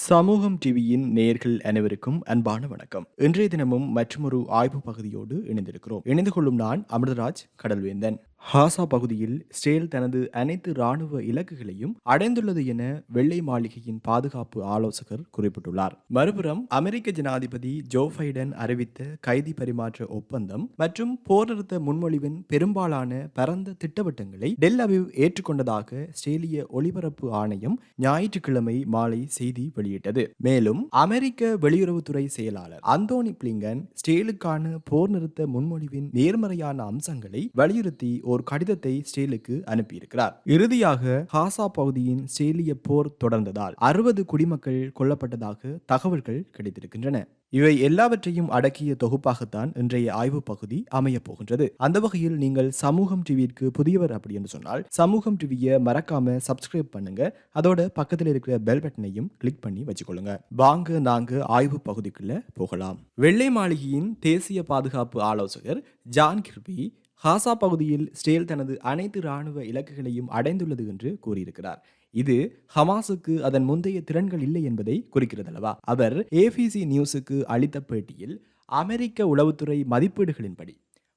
சமூகம் டிவியின் நேயர்கள் அனைவருக்கும் அன்பான வணக்கம். இன்றைய தினமும் மற்றொரு ஆய்வு பகுதியோடு இணைந்திருக்கிறோம். இணைந்து கொள்ளும் நான் அமிர்தராஜ் கடல்வேந்தன். ஹாசா பகுதியில் ஸ்டேல் தனது அனைத்து ராணுவ இலக்குகளையும் அடைந்துள்ளது என வெள்ளை மாளிகையின் பாதுகாப்பு ஆலோசகர் குறிப்பிட்டுள்ளார். மறுபுறம் அமெரிக்க ஜனாதிபதி ஜோ பைடன் அறிவித்த கைதி பரிமாற்ற ஒப்பந்தம் மற்றும் போர் நிறுத்த முன்மொழிவின் பெரும்பாலான பரந்த திட்டவட்டங்களை டெல் அபிவ் ஏற்றுக்கொண்டதாக ஸ்டேலிய ஒலிபரப்பு ஆணையம் ஞாயிற்றுக்கிழமை மாலை செய்தி வெளியிட்டது. மேலும் அமெரிக்க வெளியுறவுத்துறை செயலாளர் அந்தோனி பிளிங்கன் ஸ்டேலுக்கான போர் நிறுத்த முன்மொழிவின் நேர்மறையான அம்சங்களை வலியுறுத்தி ஒரு கடிதத்தை ஸ்டேலுக்கு அனுப்பியிருக்கிறார். இறுதியாக ஹாசா பகுதியின் ஸ்டேலிய போர் தொடர்ந்ததால் அறுபது குடிமக்கள் கொல்லப்பட்டதாக தகவல்கள் கிடைத்திருக்கின்றன. இவை எல்லாவற்றையும் அடக்கிய தொகுப்பாகத்தான் இன்றைய ஆய்வு பகுதி அமையப் போகின்றது. அந்த வகையில் நீங்கள் சமூகம் டிவிக்கு புதியவர் அப்படி என்று சொன்னால் சமூகம் டிவியை மறக்காம சப்ஸ்கிரைப் பண்ணுங்க. அதோட பக்கத்தில் இருக்கிற பெல் பட்டனையும் கிளிக் பண்ணி வச்சுக்கொள்ளுங்க. வாங்க நாங்க ஆய்வு பகுதிக்குள்ள போகலாம். வெள்ளை மாளிகையின் தேசிய பாதுகாப்பு ஆலோசகர் ஜான் கிர்பி ஹாசா பகுதியில் ஸ்டேல் தனது அனைத்து இராணுவ இலக்குகளையும் அடைந்துள்ளது என்று கூறியிருக்கிறார். இது ஹமாஸுக்கு அதன் முந்தைய திறன்கள் இல்லை என்பதை குறிக்கிறதல்லவா? அவர் ஏபிசி நியூஸுக்கு அளித்த பேட்டியில் அமெரிக்க உளவுத்துறை மதிப்பீடுகளின்படி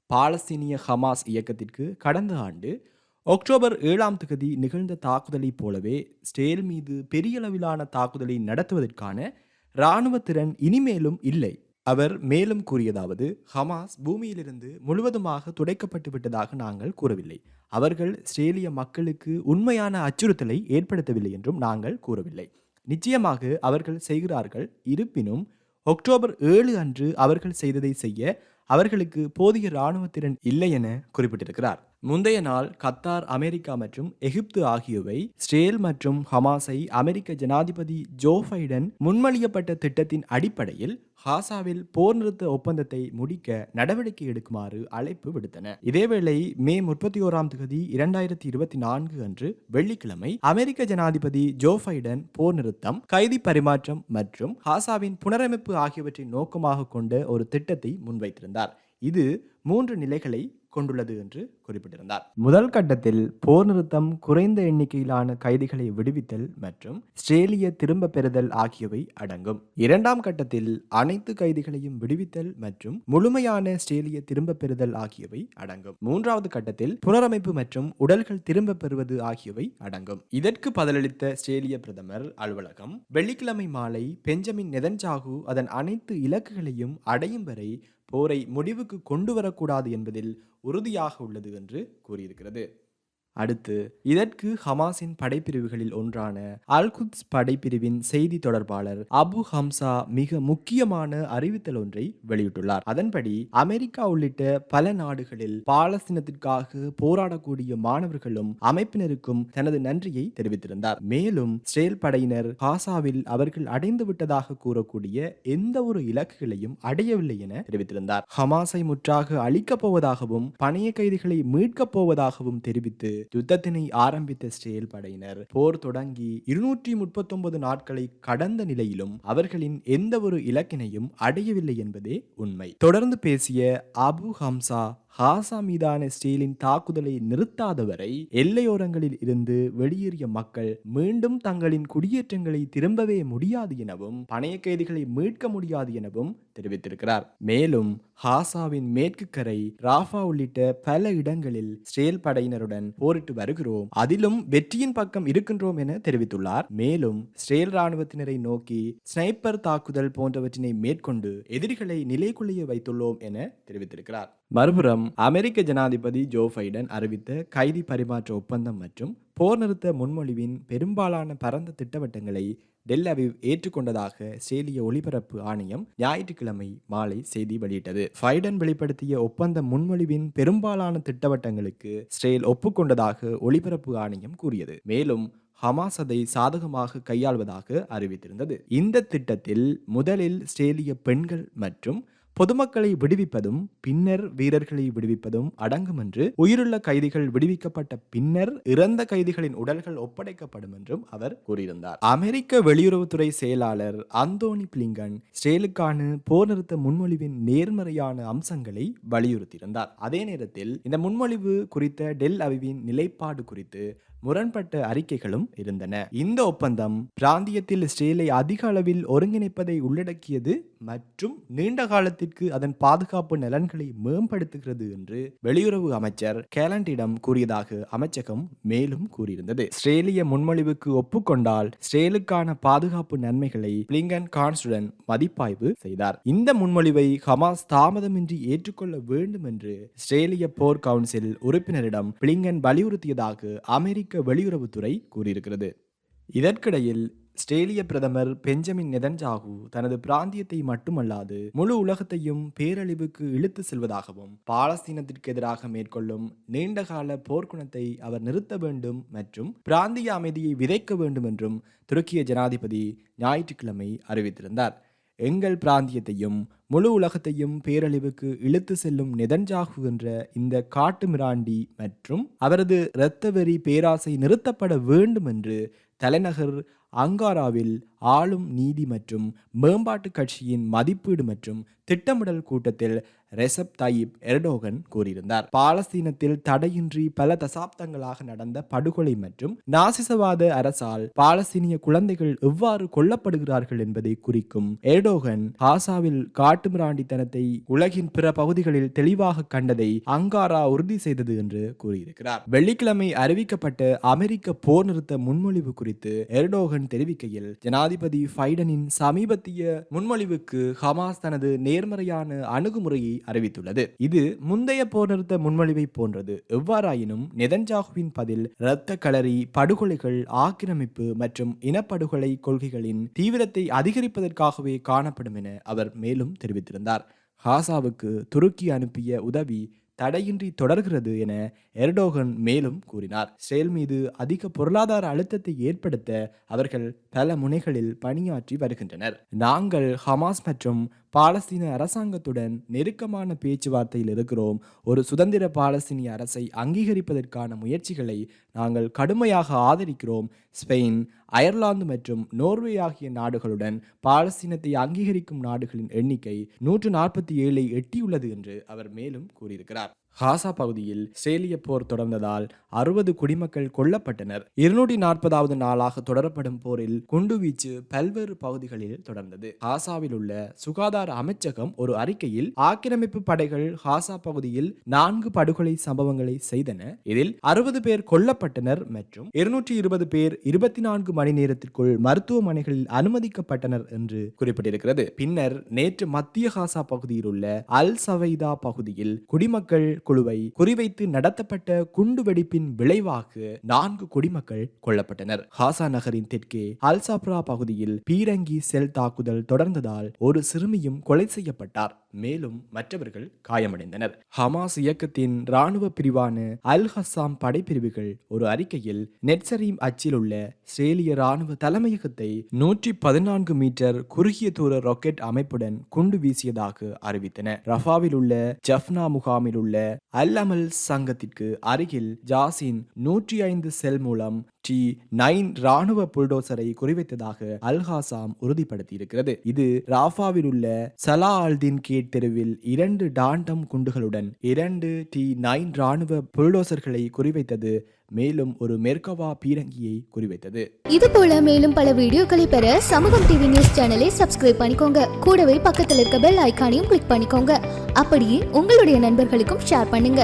பாலஸ்தீனிய ஹமாஸ் இயக்கத்திற்கு கடந்த ஆண்டு அக்டோபர் ஏழாம் தேதி நிகழ்ந்த தாக்குதலைப் போலவே ஸ்டேல் மீது பெரிய அளவிலான தாக்குதலை நடத்துவதற்கான இராணுவ திறன் இனிமேலும் இல்லை அவர் மேலும் கூறியதாவது ஹமாஸ் பூமியிலிருந்து முழுவதுமாக துடைக்கப்பட்டு விட்டதாக நாங்கள் கூறவில்லை. அவர்கள் இஸ்ரேலிய மக்களுக்கு உண்மையான அச்சுறுத்தலை ஏற்படுத்தவில்லை என்றும் நாங்கள் கூறவில்லை. நிச்சயமாக அவர்கள் செய்கிறார்கள். இருப்பினும் அக்டோபர் ஏழு அன்று அவர்கள் செய்ததை செய்ய அவர்களுக்கு போதிய இராணுவ திறன் இல்லை என குறிப்பிட்டிருக்கிறார். முந்தைய நாள் கத்தார் அமெரிக்கா மற்றும் எகிப்து ஆகியவை ஸ்ரேல் மற்றும் ஹமாஸை அமெரிக்க ஜனாதிபதி ஜோ பைடன் முன்மொழியப்பட்ட திட்டத்தின் அடிப்படையில் ஹாசாவில் போர் நிறுத்த ஒப்பந்தத்தை முடிக்க நடவடிக்கை எடுக்குமாறு அழைப்பு விடுத்தன. இதேவேளை மே முப்பத்தி ஓராம் தேதி இரண்டாயிரத்தி இருபத்தி நான்கு அன்று வெள்ளிக்கிழமை அமெரிக்க ஜனாதிபதி ஜோ பைடன் போர் நிறுத்தம் கைதி பரிமாற்றம் மற்றும் ஹாசாவின் புனரமைப்பு ஆகியவற்றை நோக்கமாக கொண்ட ஒரு திட்டத்தை முன்வைத்திருந்தார். இது மூன்று நிலைகளை கொண்டுள்ளது என்று குறிப்பிட்டிருந்தார். முதல் கட்டத்தில் போர் நிறுத்தம் குறைந்த எண்ணிக்கையிலான கைதிகளை விடுவித்தல் மற்றும் ஸ்ட்ரேலிய திரும்ப பெறுதல் ஆகியவை அடங்கும். இரண்டாம் கட்டத்தில் அனைத்து கைதிகளையும் விடுவித்தல் மற்றும் முழுமையான ஸ்ட்ரேலிய திரும்ப பெறுதல் ஆகியவை அடங்கும். மூன்றாவது கட்டத்தில் புனரமைப்பு மற்றும் உடல்கள் திரும்ப பெறுவது ஆகியவை அடங்கும். இதற்கு பதிலளித்த ஸ்ட்ரேலிய பிரதமர் அலுவலகம் வெள்ளிக்கிழமை மாலை பெஞ்சமின் நெதன்ஜாகு அதன் அனைத்து இலக்குகளையும் அடையும் வரை போரை முடிவுக்கு கொண்டு வரக்கூடாது என்பதில் உறுதியாக உள்ளது என்று கூறியிருக்கிறது. அடுத்து இதற்கு ஹமாஸின் படைப்பிரிவுகளில் ஒன்றான அல்குத்ஸ் படைப்பிரிவின் செய்தி தொடர்பாளர் அபு ஹம்சா மிக முக்கியமான அறிவித்தல் ஒன்றை வெளியிட்டுள்ளார். அதன்படி அமெரிக்கா உள்ளிட்ட பல நாடுகளில் பாலஸ்தீனத்திற்காக போராடக்கூடிய மாணவர்களும் அமைப்பினருக்கும் தனது நன்றியை தெரிவித்திருந்தார். மேலும் ஸ்ரேல் படையினர் காசாவில் அவர்கள் அடைந்து விட்டதாக கூறக்கூடிய எந்த ஒரு இலக்குகளையும் அடையவில்லை என தெரிவித்திருந்தார். ஹமாஸை முற்றாக அழிக்கப் போவதாகவும் பணைய கைதிகளை மீட்கப் போவதாகவும் தெரிவித்து யுத்தத்தினை ஆரம்பித்த செயல்படையினர் படையினர். போர் தொடங்கி இருநூற்றி முப்பத்தொன்பது நாட்களை கடந்த நிலையிலும் அவர்களின் எந்த ஒரு இலக்கினையும் அடையவில்லை என்பதே உண்மை. தொடர்ந்து பேசிய அபு ஹம்சா ஹாசா மீதான ஸ்டீலின் தாக்குதலை நிறுத்தாதவரை எல்லையோரங்களில் இருந்து வெளியேறிய மக்கள் மீண்டும் தங்களின் குடியேற்றங்களை திரும்பவே முடியாது எனவும் பணைய கைதிகளை மீட்க முடியாது எனவும் தெரிவித்திருக்கிறார். மேலும் ஹாசாவின் மேற்கு கரை ராஃபா உள்ளிட்ட பல இடங்களில் ஸ்டேல் படையினருடன் போரிட்டு வருகிறோம். அதிலும் வெற்றியின் பக்கம் இருக்கின்றோம் என தெரிவித்துள்ளார். மேலும் ஸ்டேல் ராணுவத்தினரை நோக்கி ஸ்னைப்பர் தாக்குதல் போன்றவற்றினை மேற்கொண்டு எதிரிகளை நிலைக்குள்ளைய வைத்துள்ளோம் என தெரிவித்திருக்கிறார். மறுபுறம் அமெரிக்க ஜனாதிபதி ஜோ பைடன் அறிவித்த கைதி பரிமாற்ற ஒப்பந்தம் மற்றும் போர் நிறுத்த முன்மொழிவின் பெரும்பாலான பரந்த திட்டவட்டங்களை டெல்லவிவ் ஏற்றுக்கொண்டதாக சேலிய ஒளிபரப்பு ஆணையம் ஞாயிற்றுக்கிழமை மாலை செய்தி வெளியிட்டது. பைடன் வெளிப்படுத்திய ஒப்பந்த முன்மொழிவின் பெரும்பாலான திட்டவட்டங்களுக்கு ஸ்ரேல் ஒப்புக்கொண்டதாக ஒளிபரப்பு ஆணையம் கூறியது. மேலும் ஹமாஸ் அதை சாதகமாக கையாள்வதாக அறிவித்திருந்தது. இந்த திட்டத்தில் முதலில் ஸ்ரேலிய பெண்கள் மற்றும் பொதுமக்களை விடுவிப்பதும் பின்னர் வீரர்களை விடுவிப்பதும் அடங்கும் என்று உயிருள்ள கைதிகள் விடுவிக்கப்பட்ட பின்னர் இறந்த கைதிகளின் உடல்கள் ஒப்படைக்கப்படும் என்றும் அவர் கூறியிருந்தார். அமெரிக்க வெளியுறவுத்துறை செயலாளர் அந்தோனி பிளிங்கன் ஸ்ரேலுக்கான போர் நிறுத்த முன்மொழிவின் நேர்மறையான அம்சங்களை வலியுறுத்தியிருந்தார். அதே நேரத்தில் இந்த முன்மொழிவு குறித்த டெல் அவிவின் நிலைப்பாடு குறித்து முரண்பட்ட அறிக்கைகளும் இருந்தன. இந்த ஒப்பந்தம் பிராந்தியத்தில் இஸ்ரேலை அதிக அளவில் ஒருங்கிணைப்பதை உள்ளடக்கியது மற்றும் நீண்ட காலத்திற்கு அதன் பாதுகாப்பு நலன்களை மேம்படுத்துகிறது என்று வெளியுறவு அமைச்சர் கேலண்டிடம் கூறியதாக அமைச்சகம் மேலும் கூறியிருந்தது. இஸ்ரேலிய முன்மொழிவுக்கு ஒப்புக்கொண்டால் இஸ்ரேலுக்கான பாதுகாப்பு நன்மைகளை பிளிங்கன் கான்ஸ்டுடன் மதிப்பாய்வு செய்தார். இந்த முன்மொழிவை ஹமாஸ் தாமதமின்றி ஏற்றுக்கொள்ள வேண்டும் என்று இஸ்ரேலிய போர் கவுன்சில் உறுப்பினரிடம் பிளிங்கன் வலியுறுத்தியதாக அமெரிக்க வெளியுறவுத்துறை கூறியிருக்கிறது. இதற்கிடையில் ஸ்ரேலிய பிரதமர் பெஞ்சமின் நெதன்ஜாகு தனது பிராந்தியத்தை மட்டுமல்லாது முழு உலகத்தையும் பேரழிவுக்கு இழுத்து செல்வதாகவும் பாலஸ்தீனத்திற்கு எதிராக மேற்கொள்ளும் நீண்டகால போர்க்குணத்தை அவர் நிறுத்த வேண்டும் மற்றும் பிராந்திய அமைதியை விதைக்க வேண்டும் என்றும் துருக்கிய ஜனாதிபதி ஞாயிற்றுக்கிழமை அறிவித்திருந்தார். எங்கள் பிராந்தியத்தையும் முழு உலகத்தையும் பேரழிவுக்கு இழுத்து செல்லும் நெதன்ஜாகு என்ற இந்த காட்டு மிராண்டி மற்றும் அவரது இரத்தவெறி பேராசை நிறுத்தப்பட வேண்டும் என்று தலைநகர் அங்காராவில் ஆளும் நீதி மற்றும் மேம்பாட்டு கட்சியின் மதிப்பீடு மற்றும் திட்டமிடல் கூட்டத்தில் ரெசப் தாயிப் எர்டோகன் கூறியிருந்தார். பாலஸ்தீனத்தில் தடையின்றி பல தசாப்தங்களாக நடந்த படுகொலை மற்றும் நாசிசவாத அரசால் பாலஸ்தீனிய குழந்தைகள் எவ்வாறு கொல்லப்படுகிறார்கள் என்பதை குறிக்கும் எர்டோகன் காசாவில் காட்டுமிராண்டித்தனத்தை உலகின் பிற பகுதிகளில் தெளிவாக கண்டதை அங்காரா உறுதி செய்தது என்று கூறியிருக்கிறார். வெள்ளிக்கிழமை அறிவிக்கப்பட்ட அமெரிக்க போர் நிறுத்த முன்மொழிவு குறித்து எர்டோகன் தெரிவிக்கையில் ஜனாதிபதி ஃபைடனின் சமீபத்திய முன்மொழிவுக்கு ஹமாஸ் தனது நேர்மறையான அணுகுமுறையை அறிவித்துள்ளது. இது முந்தைய போர் நிறுத்த முன்மொழிவை போன்றது. எவ்வாறாயினும் நெதன்ஜாகுவின் பதில் இரத்த களரி படுகொலைகள் ஆக்கிரமிப்பு மற்றும் இனப்படுகொலை கொள்கைகளின் தீவிரத்தை அதிகரிப்பதற்காகவே காணப்படும் என அவர் மேலும் தெரிவித்திருந்தார். ஹாசாவுக்கு துருக்கி அனுப்பிய உதவி தடையின்றி தொடர்கிறது என எர்டோகன் மேலும் கூறினார். இஸ்ரேல் மீது அதிக பொருளாதார அழுத்தத்தை ஏற்படுத்த அவர்கள் பல முனைகளில் பணியாற்றி வருகின்றனர். நாங்கள் ஹமாஸ் மற்றும் பாலஸ்தீன அரசாங்கத்துடன் நெருக்கமான பேச்சுவார்த்தையில் இருக்கிறோம். ஒரு சுதந்திர பாலஸ்தீனிய அரசை அங்கீகரிப்பதற்கான முயற்சிகளை நாங்கள் கடுமையாக ஆதரிக்கிறோம். ஸ்பெயின் அயர்லாந்து மற்றும் நோர்வே ஆகிய நாடுகளுடன் பாலஸ்தீனத்தை அங்கீகரிக்கும் நாடுகளின் எண்ணிக்கை நூற்று நாற்பத்தி ஏழை எட்டியுள்ளது என்று அவர் மேலும் கூறியிருக்கிறார். ஹாசா பகுதியில் சேலிய போர் தொடர்ந்ததால் அறுபது குடிமக்கள் கொல்லப்பட்டனர். இருநூற்றி நாற்பதாவது நாளாக தொடரப்படும் போரில் குண்டுவீச்சு பல்வேறு பகுதிகளில் தொடர்ந்தது. ஹாசாவில் உள்ள சுகாதார அமைச்சகம் ஒரு அறிக்கையில் ஆக்கிரமிப்பு படைகள் ஹாசா பகுதியில் நான்கு படுகொலை சம்பவங்களை செய்தன. இதில் அறுபது பேர் கொல்லப்பட்டனர் மற்றும் இருநூற்றி இருபது பேர் இருபத்தி நான்கு மணி நேரத்திற்குள் மருத்துவமனைகளில் அனுமதிக்கப்பட்டனர் என்று குறிப்பிட்டிருக்கிறது. பின்னர் நேற்று மத்திய ஹாசா பகுதியில் உள்ள அல் சவைதா பகுதியில் குடிமக்கள் குழுவை குறிவைத்து நடத்தப்பட்ட குண்டுவெடிப்பின் விளைவாக நான்கு குடிமக்கள் கொல்லப்பட்டனர். ஹாசா நகரின் தெற்கே அல்சாப்ரா பகுதியில் பீரங்கி செல் தாக்குதல் தொடர்ந்ததால் ஒரு சிறுமியும் கொலை செய்யப்பட்டார். மேலும் மற்றவர்கள் காயமடைந்தனர். ஹமாஸ் இயக்கத்தின் ராணுவ பிரிவான அல் ஹசாம் படைப்பிரிவுகள் ஒரு அறிக்கையில் நெட்சரீம் அச்சில் உள்ள ஸ்ரேலிய ராணுவ தலைமையகத்தை நூற்றி பதினான்கு மீட்டர் குறுகிய தூர ராக்கெட் அமைப்புடன் குண்டு வீசியதாக அறிவித்தன. ரஃபாவில் உள்ள ஜஃப்னா முகாமில் உள்ள அல்லாமல் சங்கத்திற்கு அருகில் ஜாசின் நூற்றி ஐந்து செல் மூலம் டி நைன் ராணுவ புல்டோசரை குறிவைத்ததாக அல்ஹாசாம் உறுதிப்படுத்தியிருக்கிறது. இது ராஃபாவில் உள்ள சலா ஆல்தின் கேட் தெருவில் இரண்டு டாண்டம் குண்டுகளுடன் இரண்டு டி நைன் ராணுவ புல்டோசர்களை குறிவைத்தது மேலும் ஒரு மெர்கவா பீரங்கியை குறிவைத்தது. இது போல மேலும் பல வீடியோக்களை பெற சமூகம் டிவி நியூஸ் சேனலை சப்ஸ்கிரைப் பண்ணிக்கோங்க. கூடவே பக்கத்தில் இருக்க பெல் ஐகானையும் கிளிக் பண்ணிக்கோங்க. அப்படியே உங்களுடைய நண்பர்களுக்கும் ஷேர் பண்ணுங்க.